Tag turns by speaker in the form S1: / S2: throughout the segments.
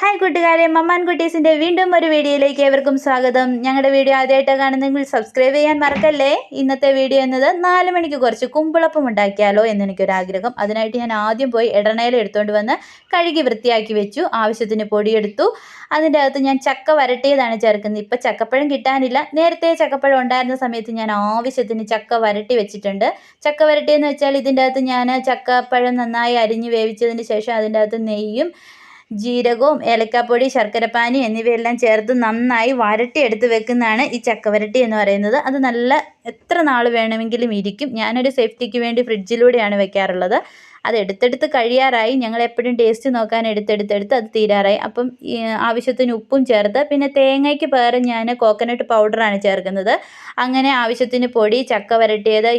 S1: Hi കൂട്ടുകാരെ മമ്മാൻ കുട്ടീസിന്റെ വീണ്ടും ഒരു വീഡിയോയിലേക്ക് ഏവർക്കും സ്വാഗതം. ഞങ്ങളുടെ വീഡിയോ ആദ്യമായിട്ട് കാണുന്നെങ്കിൽ സബ്സ്ക്രൈബ് ചെയ്യാൻ മറക്കല്ലേ? ഇന്നത്തെ വീഡിയോ എന്നത് നാല് മണിക്ക് കുറച്ച് കുമ്പിളപ്പം ഉണ്ടാക്കിയാലോ എന്നെനിക്കൊരാഗ്രഹം അതിനായിട്ട് ഞാൻ ആദ്യം പോയി ഇടണയിൽ എടുത്തുകൊണ്ട് വന്ന് കഴുകി വൃത്തിയാക്കി വെച്ചു. ആവശ്യത്തിന് പൊടിയെടുത്തു. അതിന്റെ അകത്ത് ഞാൻ ചക്ക വരട്ടിയതാണ് ചേർക്കുന്നത്. ഇപ്പം ചക്കപ്പഴം കിട്ടാനില്ല. നേരത്തെ ചക്കപ്പഴം ഉണ്ടായിരുന്ന സമയത്ത് ഞാൻ ആവശ്യത്തിന് ചക്ക വരട്ടി വെച്ചിട്ടുണ്ട്. ചക്ക വരട്ടിയെന്ന് വെച്ചാൽ ഇതിന്റെ അകത്ത് ഞാൻ ചക്കപ്പഴം നന്നായി അരിഞ്ഞ് വേവിച്ചതിന് ശേഷം അതിന്റെ അകത്ത് നെയ്യും ജീരകവും ഏലക്കാപ്പൊടി ശർക്കരപ്പാനി എന്നിവയെല്ലാം ചേർത്ത് നന്നായി വരട്ടിയെടുത്ത് വെക്കുന്നതാണ് ഈ ചക്കവരട്ടി എന്ന് പറയുന്നത്. അത് നല്ല എത്ര നാൾ വേണമെങ്കിലും ഇരിക്കും. ഞാനൊരു സേഫ്റ്റിക്ക് വേണ്ടി ഫ്രിഡ്ജിലൂടെയാണ് വെക്കാറുള്ളത്. അത് എടുത്തെടുത്ത് കഴിയാറായി. ഞങ്ങൾ എപ്പോഴും ടേസ്റ്റ് നോക്കാൻ എടുത്തെടുത്തെടുത്ത് അത് തീരാറായി. അപ്പം ആവശ്യത്തിന് ഉപ്പും ചേർത്ത് പിന്നെ തേങ്ങയ്ക്ക് പകരം ഞാൻ കോക്കനട്ട് പൗഡറാണ് ചേർക്കുന്നത്. അങ്ങനെ ആവശ്യത്തിന് പൊടി ചക്ക വരട്ടിയത്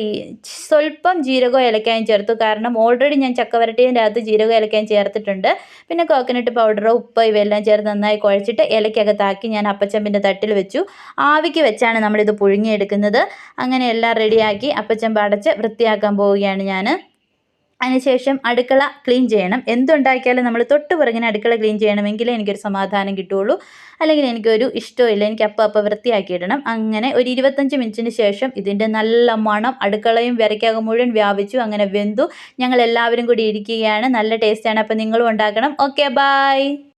S1: സ്വല്പം ജീരകവും ഇലക്കായും ചേർത്തു. കാരണം ഓൾറെഡി ഞാൻ ചക്ക വരട്ടിയതിന്റെ അകത്ത് ജീരകവും ഇലക്കായും ചേർത്തിട്ടുണ്ട്. പിന്നെ കോക്കനട്ട് പൗഡറോ ഉപ്പ് ഇവയെല്ലാം ചേർത്ത് നന്നായി കുഴച്ചിട്ട് ഇലക്കകത്താക്കി ഞാൻ അപ്പച്ചമ്പിന്റെ തട്ടിൽ വെച്ചു. ആവിക്ക് വെച്ചാണ് നമ്മളിത് പുഴുങ്ങിയെടുക്കുന്നത്. അങ്ങനെ എല്ലാം റെഡിയാക്കി അപ്പച്ചമ്പ് അടച്ച് വൃത്തിയാക്കാൻ പോവുകയാണ് ഞാൻ. അതിനുശേഷം അടുക്കള ക്ലീൻ ചെയ്യണം. എന്തുണ്ടാക്കിയാലും നമ്മൾ തൊട്ട് പുറകിന് അടുക്കള ക്ലീൻ ചെയ്യണമെങ്കിലേ എനിക്കൊരു സമാധാനം കിട്ടുകയുള്ളൂ അല്ലെങ്കിൽ എനിക്കൊരു ഇഷ്ടമില്ല എനിക്ക് അപ്പം അപ്പം വൃത്തിയാക്കിയിടണം അങ്ങനെ ഒരു ഇരുപത്തഞ്ച് മിനിറ്റിന് ശേഷം ഇതിന്റെ നല്ല മണം അടുക്കളയും വിരയ്ക്കകം മുഴുവൻ വ്യാപിച്ചു. അങ്ങനെ വെന്തു. ഞങ്ങൾ എല്ലാവരും കൂടി ഇരിക്കുകയാണ്. നല്ല ടേസ്റ്റാണ് അപ്പം നിങ്ങളും ഉണ്ടാക്കണം. Okay bye